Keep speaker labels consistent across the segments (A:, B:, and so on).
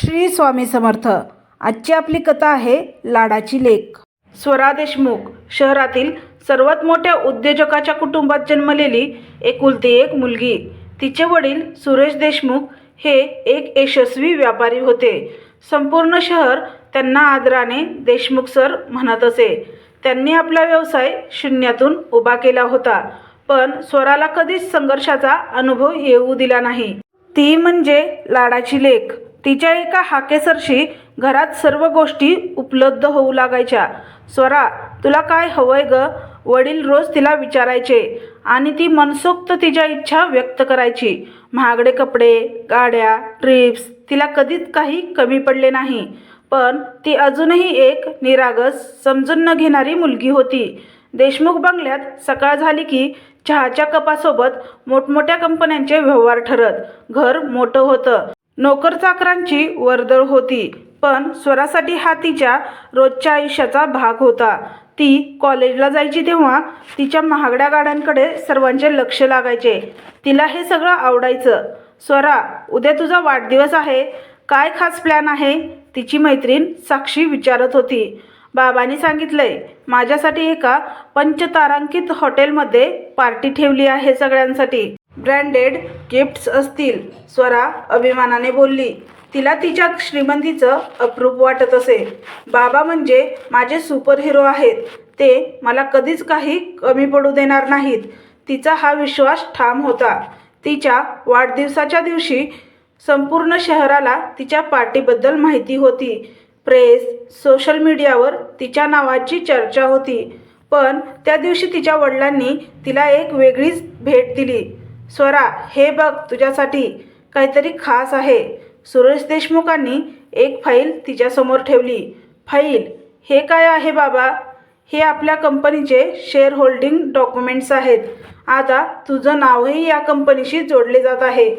A: श्री स्वामी समर्थ. आजची आपली कथा आहे लाडाची लेख. स्वरा देशमुख शहरातील सर्वात मोठ्या उद्योजकाच्या कुटुंबात जन्मलेली एकुलती एक मुलगी. तिचे वडील सुरेश देशमुख हे एक यशस्वी व्यापारी होते. संपूर्ण शहर त्यांना आदराने देशमुख सर म्हणत असे. त्यांनी आपला व्यवसाय शून्यातून उभा केला होता. पण स्वराला कधीच संघर्षाचा अनुभव येऊ दिला नाही. ती म्हणजे लाडाची लेख. तिच्या एका हाकेसरशी घरात सर्व गोष्टी उपलब्ध होऊ लागायच्या. स्वरा तुला काय हवंय ग? वडील रोज तिला विचारायचे आणि ती मनसोक्त तिच्या इच्छा व्यक्त करायची. महागडे कपडे गाड्या ट्रिप्स तिला कधीच काही कमी पडले नाही. पण ती अजूनही एक निरागस समजून न घेणारी मुलगी होती. देशमुख बंगल्यात सकाळ झाली की चहाच्या कपासोबत मोठमोठ्या कंपन्यांचे व्यवहार ठरत. घर मोठं होतं. नोकरचाकरांची वर्दळ होती पण स्वरासाठी हा तिच्या रोजच्या आयुष्याचा भाग होता. ती कॉलेजला जायची तेव्हा तिच्या महागड्या गाड्यांकडे सर्वांचे लक्ष लागायचे. तिला हे सगळं आवडायचं. स्वरा उद्या तुझा वाढदिवस आहे. काय खास प्लॅन आहे? तिची मैत्रीण साक्षी विचारत होती. बाबांनी सांगितलंय माझ्यासाठी एका पंचतारांकित हॉटेलमध्ये पार्टी ठेवली आहे सगळ्यांसाठी. ब्रँडेड गिफ्ट्स असतील. स्वरा अभिमानाने बोलली तिला तिच्या श्रीमंतीचं अप्रूप वाटत असे. बाबा म्हणजे माझे सुपर हिरो आहेत. ते मला कधीच काही कमी पडू देणार नाहीत. तिचा हा विश्वास ठाम होता. तिच्या वाढदिवसाच्या दिवशी संपूर्ण शहराला तिच्या पार्टीबद्दल माहिती होती. प्रेस सोशल मीडियावर तिच्या नावाची चर्चा होती. पण त्या दिवशी तिच्या वडिलांनी तिला एक वेगळीच भेट दिली. स्वरा हे बघ तुझ्यासाठी काहीतरी खास आहे. सुरेश देशमुखांनी एक फाईल तिच्यासमोर ठेवली. फाईल? हे काय आहे बाबा? हे आपल्या कंपनीचे शेअर होल्डिंग डॉक्युमेंट्स आहेत. आता तुझं नावही या कंपनीशी जोडले जात आहे.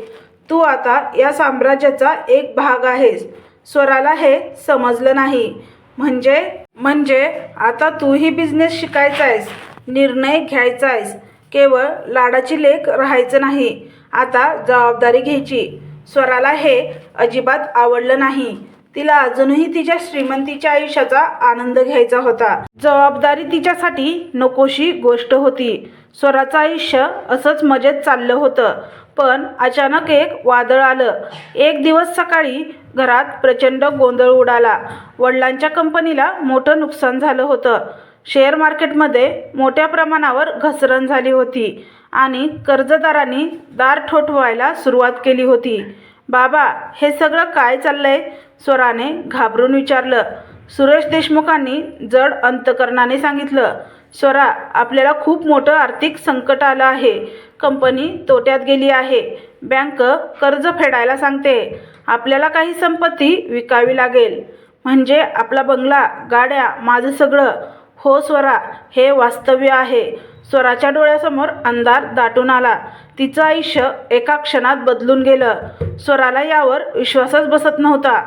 A: तू आता या साम्राज्याचा एक भाग आहेस. स्वराला हे समजलं नाही. म्हणजे म्हणजे आता तूही बिझनेस शिकायचा आहेस निर्णय घ्यायचा आहेस केवळ लाडाची लेख राहायचं नाही. आता जबाबदारी घ्यायची. स्वराला हे अजिबात आवडलं नाही. तिला अजूनही तिच्या श्रीमंतीच्या आयुष्याचा आनंद घ्यायचा होता. जबाबदारी तिच्यासाठी नकोशी गोष्ट होती. स्वराचं आयुष्य असंच मजेत चाललं होतं. पण अचानक एक वादळ आलं. एक दिवस सकाळी घरात प्रचंड गोंधळ उडाला. वडिलांच्या कंपनीला मोठं नुकसान झालं होतं. शेअर मार्केटमध्ये मोठ्या प्रमाणावर घसरण झाली होती आणि कर्जदारांनी दार ठोठवायला सुरुवात केली होती. बाबा हे सगळं काय चाललंय? स्वराने घाबरून विचारलं. सुरेश देशमुखांनी जड अंतकरणाने सांगितलं स्वरा आपल्याला खूप मोठं आर्थिक संकट आलं आहे. कंपनी तोट्यात गेली आहे. बँक कर्ज फेडायला सांगते. आपल्याला काही संपत्ती विकावी लागेल. म्हणजे आपला बंगला गाड्या माझं सगळं हो स्वरा हे वास्तव्य आहे. स्वराच्या डोळ्यासमोर अंधार दाटून आला. तिचं आयुष्य एका क्षणात बदलून गेलं. स्वराला यावर विश्वासच बसत नव्हता.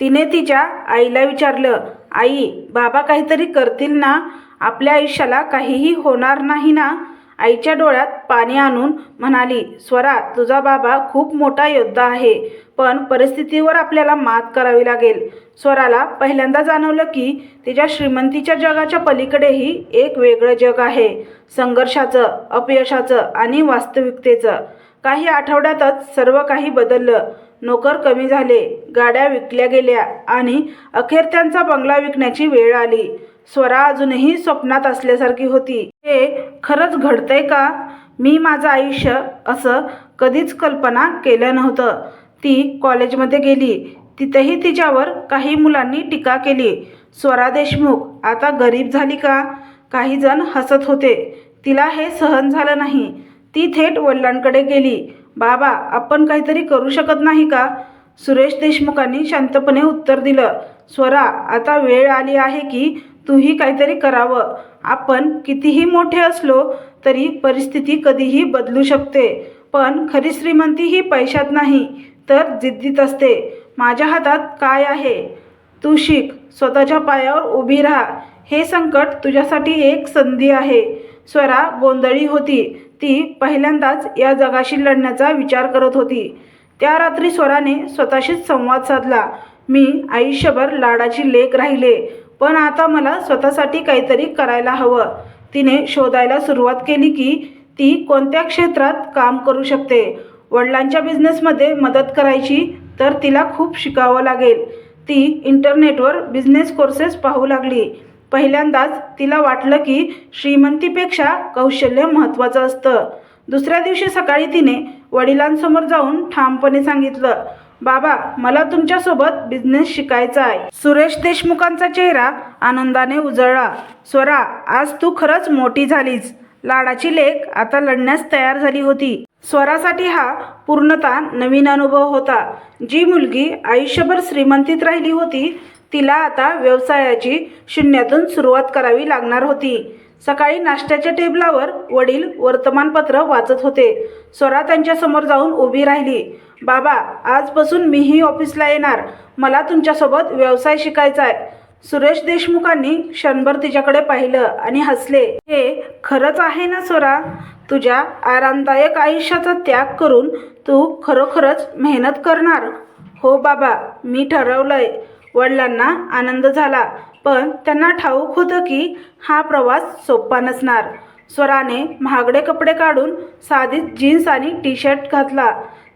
A: तिने तिच्या आईला विचारलं आई बाबा काहीतरी करतील ना? आपल्या आयुष्याला काहीही होणार नाही ना? आईच्या डोळ्यात पाणी आणून म्हणाली स्वरा तुझा बाबा खूप मोठा योद्धा आहे पण परिस्थितीवर आपल्याला मात करावी लागेल. स्वराला पहिल्यांदा जाणवलं की तिच्या श्रीमंतीच्या जगाच्या पलीकडेही एक वेगळं जग आहे संघर्षाचं अपयशाचं आणि वास्तविकतेचं. काही आठवड्यातच सर्व काही बदललं. नोकर कमी झाले गाड्या विकल्या गेल्या आणि अखेर त्यांचा बंगला विकण्याची वेळ आली. स्वरा अजूनही स्वप्नात असल्यासारखी होती. हे खरंच घडतंय का? मी माझं आयुष्य असं कधीच कल्पना केलं नव्हतं ती कॉलेजमध्ये गेली. तिथेही तिच्यावर काही मुलांनी टीका केली. स्वरा देशमुख आता गरीब झाली का? काही जण हसत होते. तिला हे सहन झालं नाही. ती थेट वडिलांकडे गेली. बाबा आपण काहीतरी करू शकत नाही का सुरेश देशमुखांनी शांतपणे उत्तर दिलं. स्वरा आता वेळ आली आहे की तूही काहीतरी करावं. आपण कितीही मोठे असलो तरी परिस्थिती कधीही बदलू शकते. पण खरी श्रीमंती ही पैशात नाही तर जिद्दीत असते. माझ्या हातात काय आहे? तू शिक स्वतःच्या पायावर उभी राहा. हे संकट तुझ्यासाठी एक संधी आहे. स्वरा गोंधळी होती. ती पहिल्यांदाच या जगाशी लढण्याचा विचार करत होती. त्या रात्री स्वराने स्वतःशीच संवाद साधला. मी आयुष्यभर लाडाची लेख राहिले. पण आता मला स्वतःसाठी काहीतरी करायला हवं. तिने शोधायला सुरुवात केली की ती कोणत्या क्षेत्रात काम करू शकते? वडिलांच्या बिझनेसमध्ये मदत करायची तर तिला खूप शिकावं लागेल. ती इंटरनेटवर बिझनेस कोर्सेस पाहू लागली. पहिल्यांदाच तिला वाटलं की श्रीमंतीपेक्षा कौशल्य महत्त्वाचं असतं. दुसऱ्या दिवशी सकाळी तिने वडिलांसमोर जाऊन ठामपणे सांगितलं बाबा मला तुमच्यासोबत बिझनेस शिकायचा आहे. सुरेश देशमुखांचा चेहरा आनंदाने उजळला. स्वरा आज तू खरंच मोठी झालीस. लाडाची लेख आता लढण्यास तयार झाली होती. स्वरासाठी हा पूर्णतः नवीन अनुभव होता. जी मुलगी आयुष्यभर श्रीमंतीत राहिली होती तिला आता व्यवसायाची शून्यातून सुरुवात करावी लागणार होती. सकाळी नाश्त्याच्या टेबलावर वडील वर्तमानपत्र वाचत होते. स्वरा त्यांच्यासमोर जाऊन उभी राहिली. बाबा आजपासून मीही ऑफिसला येणार. मला तुमच्यासोबत व्यवसाय शिकायचा आहे सुरेश देशमुखांनी क्षणभर तिच्याकडे पाहिलं आणि हसले. हे खरंच आहे ना स्वरा तुझ्या आरामदायक आयुष्याचा त्याग करून तू खरोखरच मेहनत करणार. हो बाबा मी ठरवलंय. वडिलांना आनंद झाला पण त्यांना ठाऊक होतं की हा प्रवास सोपा नसणार. स्वराने महागडे कपडे काढून साधीच जीन्स आणि टी शर्ट घातला.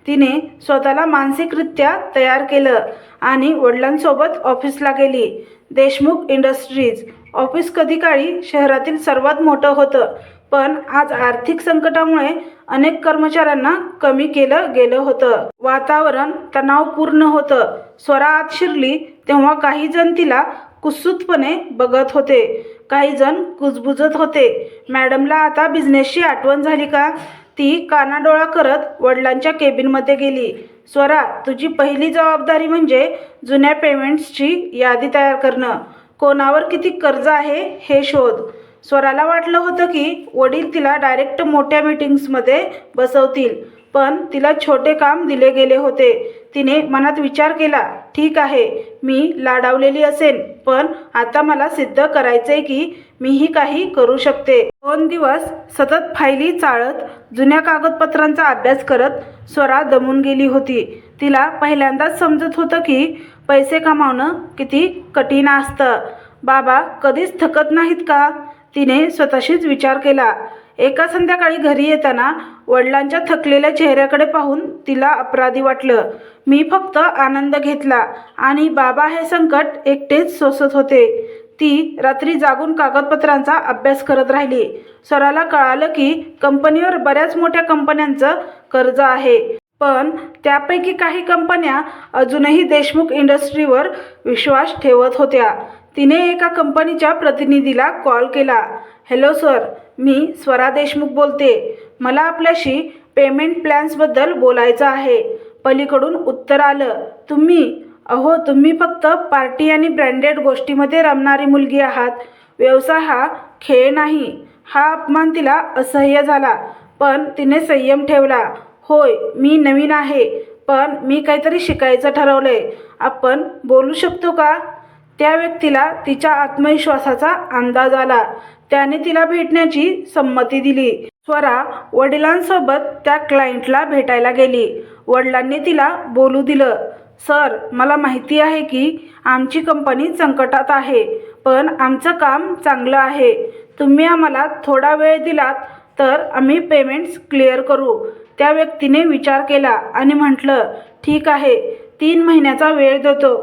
A: तिने स्वतःला मानसिकरित्या तयार केलं आणि वडिलांसोबत ऑफिसला गेली. देशमुख इंडस्ट्रीज ऑफिस कधी काळी शहरातील सर्वात मोठं होतं पण आज आर्थिक संकटामुळे अनेक कर्मचाऱ्यांना कमी केलं गेलं होतं. वातावरण तणावपूर्ण होतं. स्वरा आत शिरली तेव्हा काही जण तिला कुत्सुकपणे बघत होते. काही जण कुजबुजत होते. मॅडमला आता बिझनेसची आठवण झाली का? ती कानाडोळा करत वडिलांच्या केबिनमध्ये गेली. स्वरा तुझी पहिली जबाबदारी म्हणजे जुन्या पेमेंट्सची यादी तयार करणं. कोणावर किती कर्ज आहे हे शोध. स्वराला वाटलं होतं की वडील तिला डायरेक्ट मोठ्या मीटिंग्समध्ये बसवतील. पण तिला छोटे काम दिले गेले होते. तिने मनात विचार केला ठीक आहे मी लाडावलेली असेन पण आता मला सिद्ध करायचंय की मीही काही करू शकते. दोन दिवस सतत फायली चाळत जुन्या कागदपत्रांचा अभ्यास करत स्वरा दमून गेली होती. तिला पहिल्यांदाच समजत होतं की पैसे कमावणं किती कठीण असतं. बाबा कधीच थकत नाहीत का? तिने स्वतःशीच विचार केला. एका संध्याकाळी घरी येताना वडिलांच्या थकलेल्या चेहऱ्याकडे पाहून तिला अपराधी वाटलं. मी फक्त आनंद घेतला आणि बाबा हे संकट एकटेच सोसत होते. ती रात्री जागून कागदपत्रांचा अभ्यास करत राहिली. सराला कळालं की कंपनीवर बऱ्याच मोठ्या कंपन्यांचं कर्ज आहे. पण त्यापैकी काही कंपन्या अजूनही देशमुख इंडस्ट्रीवर विश्वास ठेवत होत्या. तिने एका कंपनीच्या प्रतिनिधीला कॉल केला. हॅलो सर मी स्वरा देशमुख बोलते. मला आपल्याशी पेमेंट प्लॅन्सबद्दल बोलायचं आहे. पलीकडून उत्तर आलं तुम्ही अहो तुम्ही फक्त पार्टी आणि ब्रँडेड गोष्टीमध्ये रमणारी मुलगी आहात. व्यवसाय हा खेळ नाही. हा अपमान तिला असह्य झाला पण तिने संयम ठेवला. होय मी नवीन आहे पण मी काहीतरी शिकायचं ठरवलंय. आपण बोलू शकतो का? त्या व्यक्तीला तिच्या आत्मविश्वासाचा अंदाज आला. त्याने तिला भेटण्याची संमती दिली. स्वरा वडिलांसोबत त्या क्लायंटला भेटायला गेली. वडिलांनी तिला बोलू दिलं सर मला माहिती आहे की आमची कंपनी संकटात आहे पण आमचं काम चांगलं आहे. तुम्ही आम्हाला थोडा वेळ दिलात तर आम्ही पेमेंट्स क्लिअर करू. त्या व्यक्तीने विचार केला आणि म्हटलं ठीक आहे तीन महिन्याचा वेळ देतो.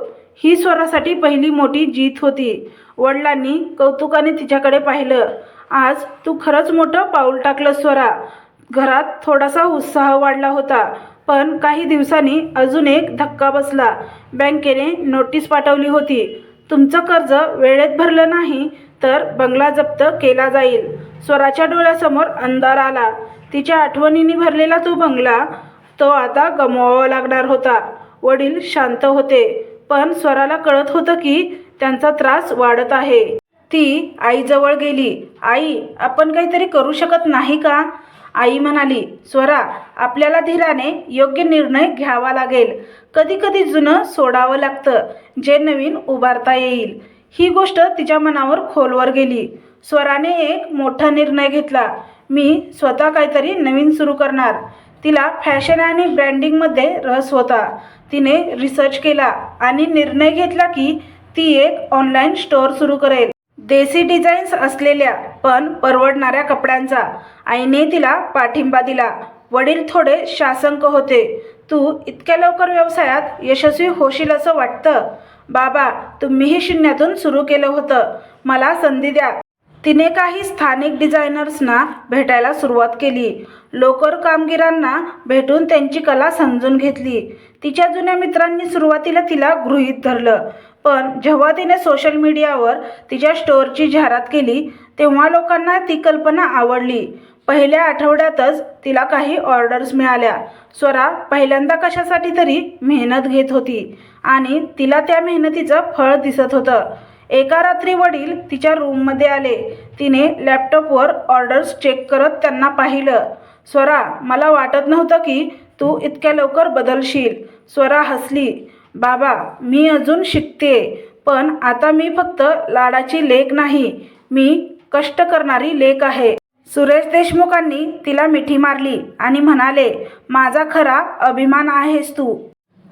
A: ही स्वरासाठी पहिली मोठी जीत होती. वडिलांनी कौतुकाने तिच्याकडे पाहिलं. आज तू खरंच मोठं पाऊल टाकलं स्वरा. घरात थोडासा उत्साह वाढला होता पण काही दिवसांनी अजून एक धक्का बसला. बँकेने नोटीस पाठवली होती तुमचं कर्ज वेळेत भरलं नाही तर बंगला जप्त केला जाईल. स्वराच्या डोळ्यासमोर अंधार आला. तिच्या आठवणींनी भरलेला तो बंगला तो आता गमवावा लागणार होता. वडील शांत होते. पण स्वराला कळत होतं की त्यांचा त्रास वाढत आहे. ती आईजवळ गेली. आई आपण काहीतरी करू शकत नाही का? आई म्हणाली. स्वरा आपल्याला धीराने योग्य निर्णय घ्यावा लागेल. कधी कधी जुनं सोडावं लागतं जे नवीन उभारता येईल. ही गोष्ट तिच्या मनावर खोलवर गेली. स्वराने एक मोठा निर्णय घेतला. मी स्वतः काहीतरी नवीन सुरू करणार. तिला फॅशन आणि ब्रँडिंगमध्ये रस होता. तिने रिसर्च केला आणि निर्णय घेतला की ती एक ऑनलाईन स्टोअर सुरू करेल. देसी डिझाईन्स असलेल्या पण परवडणाऱ्या कपड्यांचा. आईने तिला पाठिंबा दिला. वडील थोडे शासंक होते. तू इतक्या लवकर व्यवसायात यशस्वी होशील असं वाटतं? बाबा तुम्हीही शून्यातून सुरू केलं होतं. मला संधी द्या. तिने काही स्थानिक डिझायनर्सना भेटायला सुरुवात केली. लोकर कामगिरांना भेटून त्यांची कला समजून घेतली. तिच्या जुन्या मित्रांनी सुरुवातीला तिला गृहीत धरलं. पण जेव्हा तिने सोशल मीडियावर तिच्या स्टोअरची जाहिरात केली तेव्हा लोकांना ती कल्पना आवडली. पहिल्या आठवड्यातच तिला काही ऑर्डर्स मिळाल्या. स्वरा पहिल्यांदा कशासाठी तरी मेहनत घेत होती आणि तिला त्या मेहनतीचं फळ दिसत होतं. एका रात्री वडील तिच्या रूममध्ये आले. तिने लॅपटॉपवर ऑर्डर्स चेक करत त्यांना पाहिलं. स्वरा मला वाटत नव्हतं की तू इतक्या लवकर बदलशील. स्वरा हसली. बाबा मी अजून शिकते पण आता मी फक्त लाडाची लेक नाही. मी कष्ट करणारी लेख आहे. सुरेश देशमुखांनी तिला मिठी मारली आणि म्हणाले माझा खरा अभिमान आहेस तू.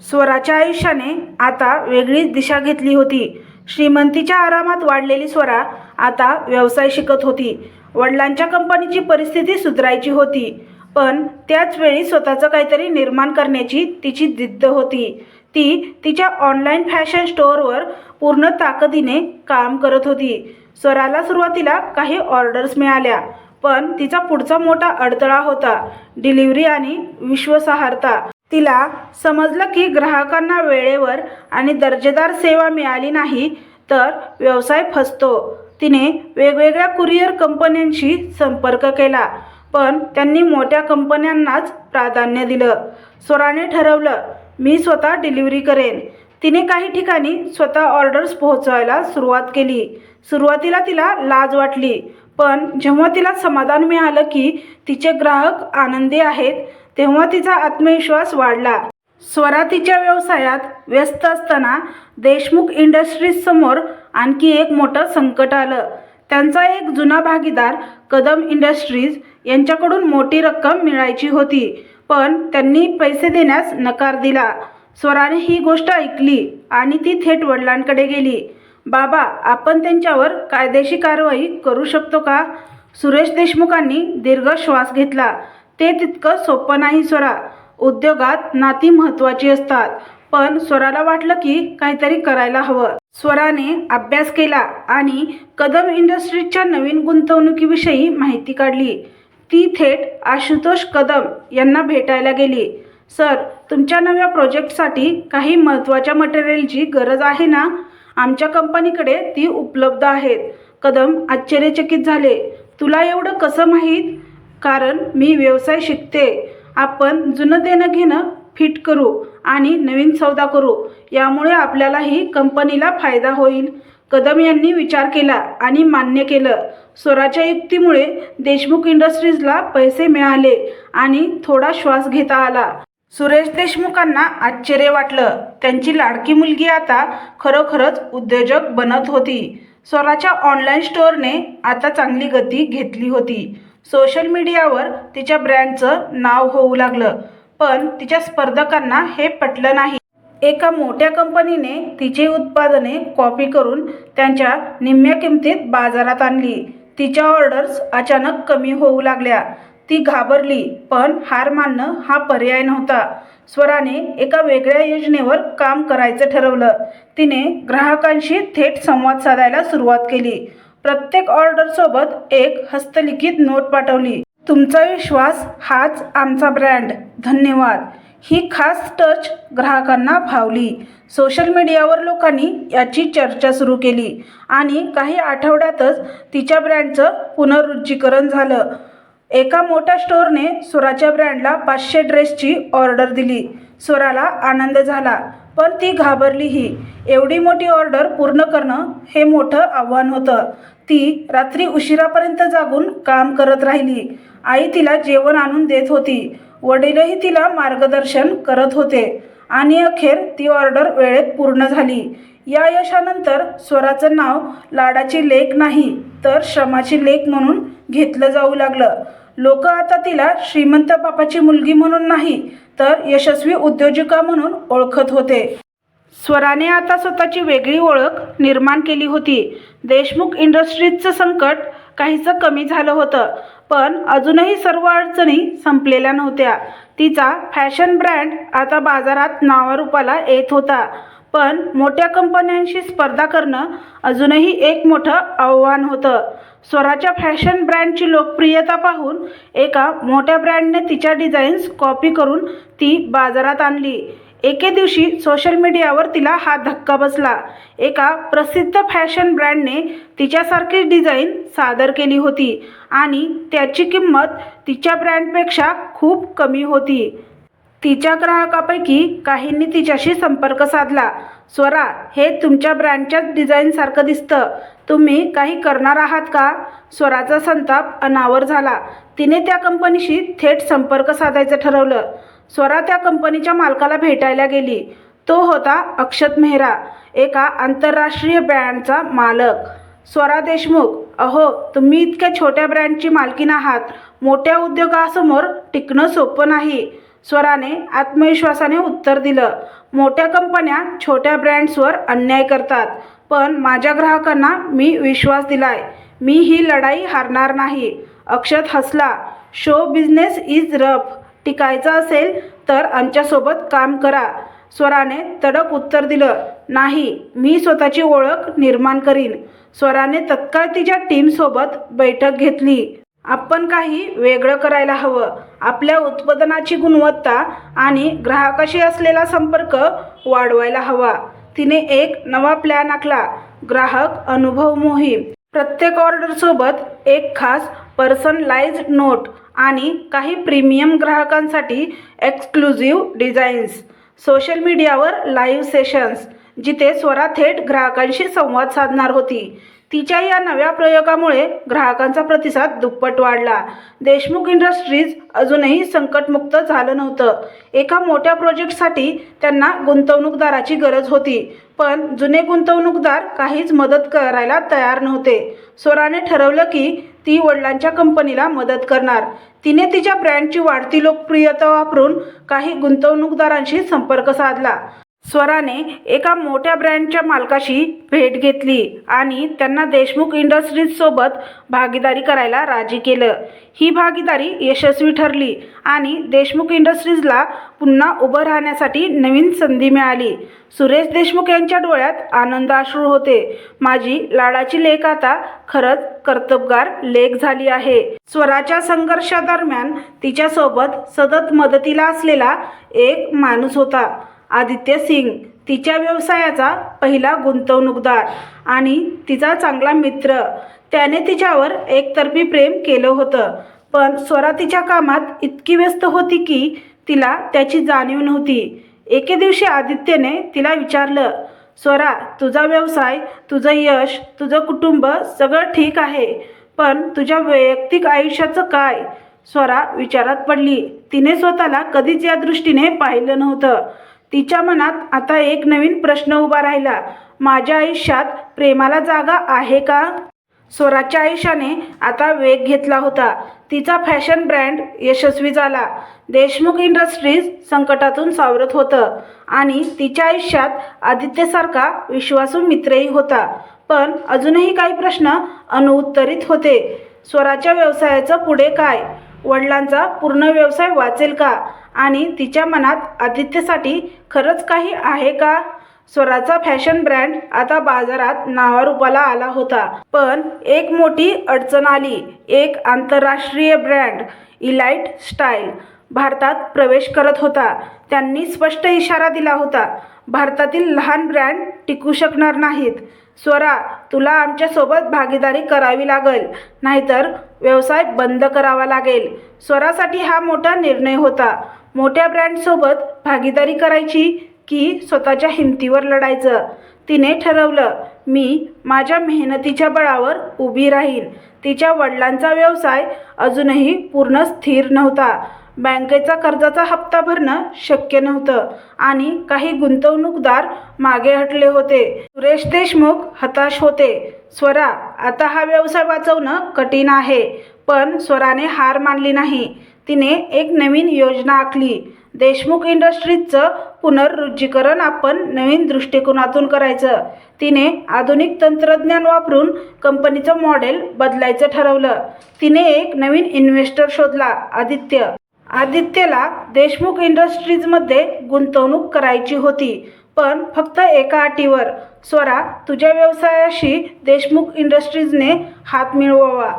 A: स्वराच्या आयुष्याने आता वेगळीच दिशा घेतली होती. श्रीमंतीच्या आरामात वाढलेली स्वरा आता व्यवसाय शिकत होती. वडिलांच्या कंपनीची परिस्थिती सुधारायची होती पण त्याच वेळी स्वतःचं काहीतरी निर्माण करण्याची तिची जिद्द होती. ती तिच्या ऑनलाईन फॅशन स्टोअरवर पूर्ण ताकदीने काम करत होती. स्वराला सुरुवातीला काही ऑर्डर्स मिळाल्या पण तिचा पुढचा मोठा अडथळा होता. डिलिव्हरी आणि विश्वासार्हता. तिला समजलं की ग्राहकांना वेळेवर आणि दर्जेदार सेवा मिळाली नाही तर व्यवसाय फसतो. तिने वेगवेगळ्या कुरिअर कंपन्यांशी संपर्क केला पण त्यांनी मोठ्या कंपन्यांनाच प्राधान्य दिलं. स्वराने ठरवलं मी स्वतः डिलिव्हरी करेन. तिने काही ठिकाणी स्वतः ऑर्डर्स पोहोचवायला सुरुवात केली. सुरुवातीला तिला लाज वाटली पण जेव्हा तिला समाधान मिळालं की तिचे ग्राहक आनंदी आहेत तेव्हा तिचा आत्मविश्वास वाढला. स्वरा तिच्या व्यवसायात व्यस्त असताना देशमुख इंडस्ट्रीज समोर आणखी एक मोठं संकट आलं. त्यांचा एक जुना भागीदार कदम इंडस्ट्रीज यांच्याकडून मोठी रक्कम मिळायची होती. पण त्यांनी पैसे देण्यास नकार दिला. स्वराने ही गोष्ट ऐकली आणि ती थेट वडिलांकडे गेली. बाबा आपण त्यांच्यावर कायदेशीर कारवाई करू शकतो का? सुरेश देशमुखांनी दीर्घ श्वास घेतला. ते तितकं सोपं नाही स्वरा. उद्योगात नाती महत्त्वाची असतात. पण स्वराला वाटलं की काहीतरी करायला हवं. स्वराने अभ्यास केला आणि कदम इंडस्ट्रीजच्या नवीन गुंतवणुकीविषयी माहिती काढली. ती थेट आशुतोष कदम यांना भेटायला गेली. सर तुमच्या नव्या प्रोजेक्टसाठी काही महत्त्वाच्या मटेरियलची गरज आहे ना? आमच्या कंपनीकडे ती उपलब्ध आहेत. कदम आश्चर्यचकित झाले. तुला एवढं कसं माहीत? कारण मी व्यवसाय शिकते. आपण जुनं देणं घेणं फिट करू आणि नवीन सौदा करू. यामुळे आपल्यालाही कंपनीला फायदा होईल. कदम यांनी विचार केला आणि मान्य केलं. स्वराच्या युक्तीमुळे देशमुख इंडस्ट्रीजला पैसे मिळाले आणि थोडा श्वास घेता आला. सुरेश देशमुखांना आश्चर्य वाटलं. त्यांची लाडकी मुलगी आता खरोखरच उद्योजक बनत होती. स्वराच्या ऑनलाईन स्टोअरने आता चांगली गती घेतली होती. सोशल मीडियावर तिच्या ब्रँडचं नाव होऊ लागलं पण तिच्या स्पर्धकांना हे पटलं नाही. एका मोठ्या कंपनीने तिची उत्पादने कॉपी करून त्यांच्या निम्म्या किमतीत बाजारात आणली. तिच्या ऑर्डर्स अचानक कमी होऊ लागल्या. ती घाबरली पण हार मानणं हा पर्याय नव्हता. स्वराने एका वेगळ्या योजनेवर काम करायचं ठरवलं. तिने ग्राहकांशी थेट संवाद साधायला सुरुवात केली. प्रत्येक ऑर्डरसोबत एक हस्तलिखित नोट पाठवली. तुमचा विश्वास हाच आमचा ब्रँड. धन्यवाद. ही खास टच ग्राहकांना भावली. सोशल मीडियावर लोकांनी याची चर्चा सुरू केली आणि काही आठवड्यातच तिच्या ब्रँडचं पुनरुज्जीकरण झालं. एका मोठ्या स्टोअरने स्वराच्या ब्रँडला पाचशे ड्रेसची ऑर्डर दिली. स्वराला आनंद झाला पण ती घाबरलीही. एवढी मोठी ऑर्डर पूर्ण करणं हे मोठं आव्हान होतं. ती रात्री उशिरापर्यंत जागून काम करत राहिली. आई तिला जेवण आणून देत होती. वडीलही तिला मार्गदर्शन करत होते. आणि अखेर ती ऑर्डर वेळेत पूर्ण झाली. या यशानंतर स्वराचं नाव लाडाची लेख नाही तर श्रमाची लेख म्हणून घेतलं जाऊ लागलं. लोक आता तिला श्रीमंत बापाची मुलगी म्हणून नाही तर यशस्वी उद्योजिका म्हणून ओळखत होते. स्वराने आता स्वतःची वेगळी ओळख निर्माण केली होती. देशमुख इंडस्ट्रीजचं संकट काहीसं कमी झालं होतं पण अजूनही सर्व अडचणी संपलेल्या नव्हत्या. तिचा फॅशन ब्रँड आता बाजारात नावारूपाला येत होता पण मोठ्या कंपन्यांशी स्पर्धा करणं अजूनही एक मोठं आव्हान होतं. स्वराच्या फॅशन ब्रँडची लोकप्रियता पाहून एका मोठ्या ब्रँडने तिच्या डिझाईन्स कॉपी करून ती बाजारात आणली. एके दिवशी सोशल मीडियावर तिला हा धक्का बसला. एका प्रसिद्ध फॅशन ब्रँडने तिच्यासारखी डिझाईन सादर केली होती आणि त्याची किंमत तिच्या ब्रँडपेक्षा खूप कमी होती. तिच्या ग्राहकापैकी काहींनी तिच्याशी संपर्क साधला. स्वरा हे तुमच्या ब्रँडच्याच डिझाईनसारखं दिसतं. तुम्ही काही करणार आहात का? स्वराचा संताप अनावर झाला. तिने त्या कंपनीशी थेट संपर्क साधायचं ठरवलं. स्वरा त्या कंपनीच्या मालकाला भेटायला गेली. तो होता अक्षत मेहरा एका आंतरराष्ट्रीय ब्रँडचा मालक. स्वरा देशमुख अहो तुम्ही इतक्या छोट्या ब्रँडची मालकीन आहात. मोठ्या उद्योगासमोर टिकणं सोपं नाही. स्वराने आत्मविश्वासाने उत्तर दिलं. मोठ्या कंपन्या छोट्या ब्रँड्सवर अन्याय करतात. पण माझ्या ग्राहकांना मी विश्वास दिलाय. मी ही लढाई हारणार नाही. अक्षत हसला. Show business is rough. टिकायचं असेल तर आमच्यासोबत काम करा. स्वराने तडक उत्तर दिलं नाही मी स्वतःची ओळख निर्माण करीन. स्वराने तत्काळ तिच्या टीमसोबत बैठक घेतली. आपण काही वेगळं करायला हवं. आपल्या उत्पादनाची गुणवत्ता आणि ग्राहकाशी असलेला संपर्क वाढवायला हवा. तिने एक नवा प्लॅन आखला ग्राहक अनुभव मोहीम. प्रत्येक ऑर्डरसोबत एक खास पर्सनलाइज्ड नोट आणि काही प्रीमियम ग्राहकांसाठी एक्सक्लुझिव्ह डिझाईन्स सोशल मीडियावर लाईव्ह सेशन्स जिथे स्वरा थेट ग्राहकांशी संवाद साधणार होती. तिच्या या नव्या प्रयोगामुळे ग्राहकांचा प्रतिसाद दुप्पट वाढला. देशमुख इंडस्ट्रीज अजूनही संकटमुक्त झालं नव्हतं. एका मोठ्या प्रोजेक्टसाठी त्यांना गुंतवणूकदाराची गरज होती पण जुने गुंतवणूकदार काहीच मदत करायला तयार नव्हते. स्वराने ठरवलं की ती वडिलांच्या कंपनीला मदत करणार. तिने तिच्या ब्रँडची वाढती लोकप्रियता वापरून काही गुंतवणूकदारांशी संपर्क साधला. स्वराने एका मोठ्या ब्रँडच्या मालकाशी भेट घेतली आणि त्यांना देशमुख इंडस्ट्रीजसोबत भागीदारी करायला राजी केलं. ही भागीदारी यशस्वी ठरली आणि देशमुख इंडस्ट्रीजला पुन्हा उभं राहण्यासाठी नवीन संधी मिळाली. सुरेश देशमुख यांच्या डोळ्यात आनंद अश्रू होते. माझी लाडाची लेख आता खरंच कर्तबगार लेख झाली आहे. स्वराच्या संघर्षादरम्यान तिच्यासोबत सतत मदतीला असलेला एक माणूस होता. आदित्य सिंग तिच्या व्यवसायाचा पहिला गुंतवणूकदार आणि तिचा चांगला मित्र. त्याने तिच्यावर एकतर्फी प्रेम केलं होतं पण स्वरा तिच्या कामात इतकी व्यस्त होती की तिला त्याची जाणीव नव्हती. एके दिवशी आदित्यने तिला विचारलं स्वरा तुझा व्यवसाय तुझं यश तुझं कुटुंब सगळं ठीक आहे पण तुझ्या वैयक्तिक आयुष्याचं काय? स्वरा विचारात पडली. तिने स्वतःला कधीच या दृष्टीने पाहिलं नव्हतं. तिच्या मनात आता एक नवीन प्रश्न उभा राहिला. माझ्या आयुष्यात प्रेमाला जागा आहे का? स्वराच्या आयुष्याने आता वेग घेतला होता. तिचा फॅशन ब्रँड यशस्वी झाला. देशमुख इंडस्ट्रीज संकटातून सावरत होतं आणि तिच्या आयुष्यात आदित्यसारखा विश्वासू मित्रही होता. पण अजूनही काही प्रश्न अनुत्तरित होते. स्वराच्या व्यवसायाचं पुढे काय? वडिलांचा पूर्ण व्यवसाय वाचेल का? आणि तिच्या मनात आदित्यसाठी खरंच काही आहे का? स्वराचा फॅशन ब्रँड आता बाजारात नावारूपाला आला होता. पण एक मोठी अडचण आली. एक आंतरराष्ट्रीय ब्रँड इलाइट स्टाईल भारतात प्रवेश करत होता. त्यांनी स्पष्ट इशारा दिला होता भारतातील लहान ब्रँड टिकू शकणार नाहीत. स्वरा तुला आमच्यासोबत भागीदारी करावी लागेल नाहीतर व्यवसाय बंद करावा लागेल. स्वरासाठी हा मोठा निर्णय होता. मोठ्या ब्रँडसोबत भागीदारी करायची की स्वतःच्या हिमतीवर लढायचं? तिने ठरवलं मी माझ्या मेहनतीच्या बळावर उभी राहीन. तिच्या वडिलांचा व्यवसाय अजूनही पूर्ण स्थिर नव्हता. बँकेचा कर्जाचा हप्ता भरणं शक्य नव्हतं आणि काही गुंतवणूकदार मागे हटले होते. सुरेश देशमुख हताश होते. स्वरा आता हा व्यवसाय वाचवणं कठीण आहे पण स्वराने हार मानली नाही. तिने एक नवीन योजना आखली. देशमुख इंडस्ट्रीजचं पुनरुज्जीकरण आपण नवीन दृष्टिकोनातून करायचं. तिने आधुनिक तंत्रज्ञान वापरून कंपनीचं मॉडेल बदलायचं ठरवलं. तिने एक नवीन इन्व्हेस्टर शोधला आदित्य. आदित्यला देशमुख इंडस्ट्रीजमध्ये गुंतवणूक करायची होती पण फक्त एका अटीवर. स्वरा तुझ्या व्यवसायाशी देशमुख इंडस्ट्रीजने हात मिळवावा.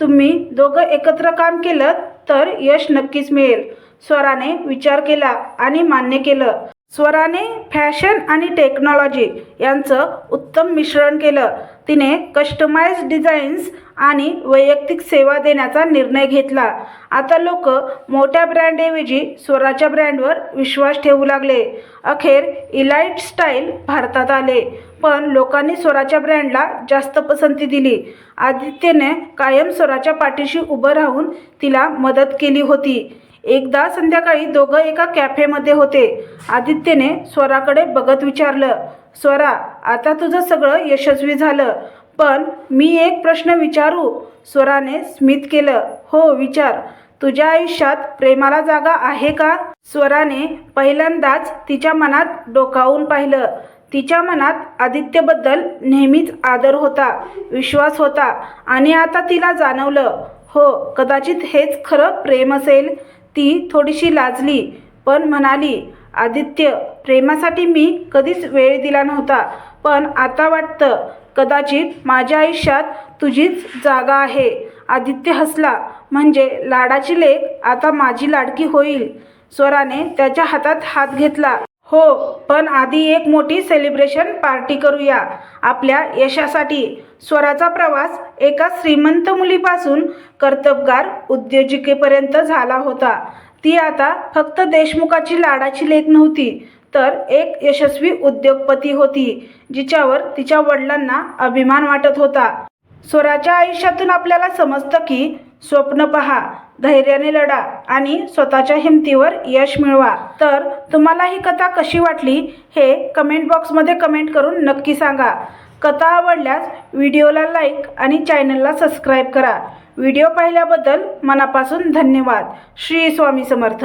A: तुम्ही दोघं एकत्र काम केलं तर यश नक्कीच मिळेल. स्वराने विचार केला आणि मान्य केलं. स्वराने फॅशन आणि टेक्नॉलॉजी यांचं उत्तम मिश्रण केलं. तिने कस्टमाइज डिझाईन्स आणि वैयक्तिक सेवा देण्याचा निर्णय घेतला. आता लोक मोठ्या ब्रँडऐवजी स्वराच्या ब्रँडवर विश्वास ठेवू लागले. अखेर इलाइट स्टाईल भारतात आले. पण लोकांनी स्वराच्या ब्रँडला जास्त पसंती दिली. आदित्यने कायम स्वराच्या पाठीशी उभं राहून तिला मदत केली होती. एकदा संध्याकाळी दोघं एका कॅफेमध्ये होते. आदित्यने स्वराकडे बघत विचारलं स्वरा आता तुझं सगळं यशस्वी झालं पण मी एक प्रश्न विचारू? स्वराने स्मित केलं हो विचार. तुझ्या आयुष्यात प्रेमाला जागा आहे का? स्वराने पहिल्यांदाच तिच्या मनात डोकावून पाहिलं. तिच्या मनात आदित्यबद्दल नेहमीच आदर होता विश्वास होता आणि आता तिला जाणवलं हो कदाचित हेच खरं प्रेम असेल. ती थोडीशी लाजली पण म्हणाली आदित्य प्रेमासाठी मी कधीच वेळ दिला नव्हता पण आता वाटतं कदाचित माझ्या आयुष्यात तुझीच जागा आहे. आदित्य हसला म्हणजे लाडाची लेक आता माझी लाडकी होईल. स्वराने त्याच्या हातात हात घेतला. हो पण आधी एक मोठी सेलिब्रेशन पार्टी करूया. आपल्या यशासाठी स्वराचा प्रवास एका श्रीमंत मुलीपासून कर्तबगार उद्योजिकेपर्यंत झाला होता. ती आता फक्त देशमुखाची लाडाची लेख नव्हती तर एक यशस्वी उद्योगपती होती जिच्यावर तिच्या वडिलांना अभिमान वाटत होता. स्वराच्या आयुष्यातून आपल्याला समजतं की स्वप्न पहा धैर्याने लढा आणि स्वतःच्या हिमतीवर यश मिळवा. तर तुम्हाला ही कथा कशी वाटली हे कमेंट बॉक्समध्ये कमेंट करून नक्की सांगा. कथा आवडल्यास व्हिडिओला लाईक आणि चॅनलला सबस्क्राईब करा. व्हिडिओ पाहिल्याबद्दल मनापासून धन्यवाद. श्री स्वामी समर्थ.